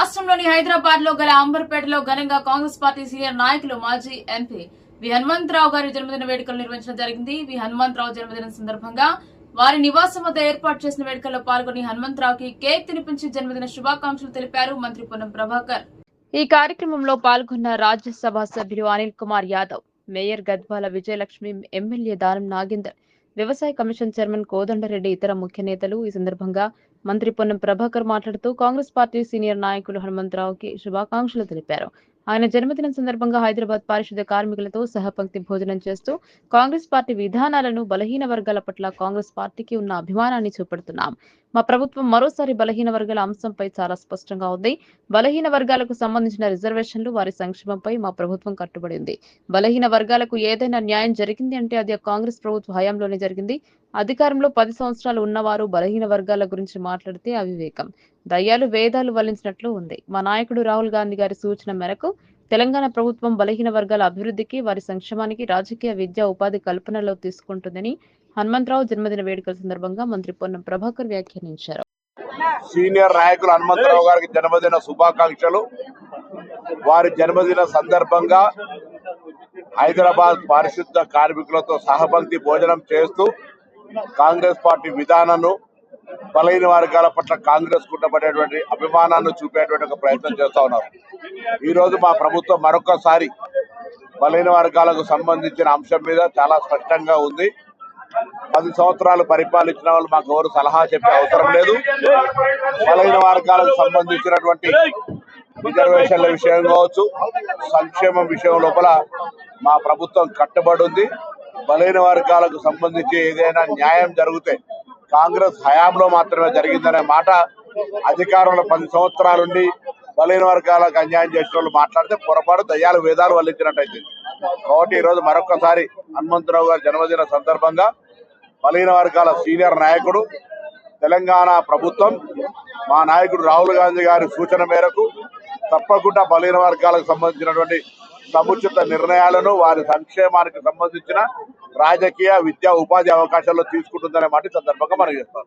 హైదరాబాద్లో గల అంబర్పేటలో ఘనంగా కాంగ్రెస్ పార్టీ సీనియర్ నాయకులు మాజీ ఎంపీ వి హనుమంతరావు గారి జన్మదిన వేడుకలు నిర్వహించడం జరిగింది. వి హనుమంతరావు జన్మదినం సందర్భంగా వారి నివాసం వద్ద ఏర్పాటు చేసిన వేడుకల్లో పాల్గొని హనుమంతరావుకి కేక్ తినిపించి జన్మదిన శుభాకాంక్షలు తెలిపారు మంత్రి పొన్నం ప్రభాకర్. ఈ కార్యక్రమంలో పాల్గొన్న రాజ్యసభ సభ్యులు అనిల్ కుమార్ యాదవ్ మేయర్ గద్వాల విజయలక్ష్మి ఎమ్మెల్యే దానం నాగేందర్ వ్యవసాయ కమిషన్ చైర్మన్ కోదండరెడ్డి ఇతర ముఖ్య నేతలు ఈ సందర్భంగా మంత్రి పొన్నం ప్రభాకర్ మాట్లాడుతూ కాంగ్రెస్ పార్టీ సీనియర్ నాయకులు హనుమంతరావుకి శుభాకాంక్షలు తెలిపారు. ఆయన జన్మదినం సందర్భంగా హైదరాబాద్ పారిశుద్ధ్య కార్మికులతో సహపంక్తి భోజనం చేస్తూ కాంగ్రెస్ పార్టీ విధానాలను బలహీన వర్గాల పట్ల కాంగ్రెస్ పార్టీకి ఉన్న అభిమానాన్ని చూపెడుతున్నాం. మా ప్రభుత్వం మరోసారి బలహీన వర్గాల అంశంపై చాలా స్పష్టంగా ఉంది. బలహీన వర్గాలకు సంబంధించిన రిజర్వేషన్లు వారి సంక్షేమంపై మా ప్రభుత్వం కట్టుబడి ఉంది. బలహీన వర్గాలకు ఏదైనా న్యాయం జరిగింది అంటే అది కాంగ్రెస్ ప్రభుత్వ హయాంలోనే జరిగింది. అధికారంలో పది సంవత్సరాలు ఉన్నవారు బలహీన వర్గాల గురించి మాట్లాడితే అవివేకం. దయ్యాలు వేదాలు వల్లించినట్లు ఉంది. మా నాయకుడు రాహుల్ గాంధీ గారి సూచన మేరకు తెలంగాణ ప్రభుత్వం బలహీన వర్గాల అభివృద్ధికి వారి సంక్షేమానికి రాజకీయ విద్యా ఉపాధి కల్పనలో తీసుకుంటుందని హనుమంతరావు జన్మదిన వేడుకల సందర్భంగా మంత్రి పొన్నం ప్రభాకర్ వ్యాఖ్యానించారు. సీనియర్ నాయకులు హనుమంతరావు గారికి జన్మదిన శుభాకాంక్షలు. వారి జన్మదిన సందర్భంగా హైదరాబాద్ పారిశుద్ధ కార్మికులతో సహపంక్తి భోజనం చేస్తూ కాంగ్రెస్ పార్టీ విధానాన్ని బలైన వర్గాల పట్ల కాంగ్రెస్ కుట్టబడేటువంటి అభిమానాన్ని చూపేటువంటి ఒక ప్రయత్నం చేస్తా ఉన్నారు. ఈ రోజు మా ప్రభుత్వం మరొకసారి బలైన వర్గాలకు సంబంధించిన అంశం మీద చాలా స్పష్టంగా ఉంది. పది సంవత్సరాలు పరిపాలించిన వాళ్ళు మాకు ఎవరు సలహా చెప్పే అవసరం లేదు. బలైన వర్గాలకు సంబంధించినటువంటి రిజర్వేషన్ల విషయం కావచ్చు సంక్షేమం విషయం లోపల మా ప్రభుత్వం కట్టుబడి ఉంది. బలహీన వర్గాలకు సంబంధించి ఏదైనా న్యాయం జరిగితే కాంగ్రెస్ హయాంలో మాత్రమే జరిగిందనే మాట అధికారంలో పది సంవత్సరాలుండి బలహీన వర్గాలకు అన్యాయం చేసిన వాళ్ళు మాట్లాడితే పొరపాటు దయ్యాలు వేదాలు వల్లించినట్టయితే. కాబట్టి ఈరోజు మరొకసారి హనుమంతరావు గారి జన్మదిన సందర్భంగా బలహీన వర్గాల సీనియర్ నాయకుడు తెలంగాణ ప్రభుత్వం మా నాయకుడు రాహుల్ గాంధీ గారి సూచన మేరకు తప్పకుండా బలైన వర్గాలకు సంబంధించినటువంటి సముచిత నిర్ణయాలను వారి సంక్షేమానికి సంబంధించిన రాజకీయ విద్యా ఉపాధి అవకాశాల్లో తీసుకుంటుందనే మాట సందర్భంగా మనం చేస్తాం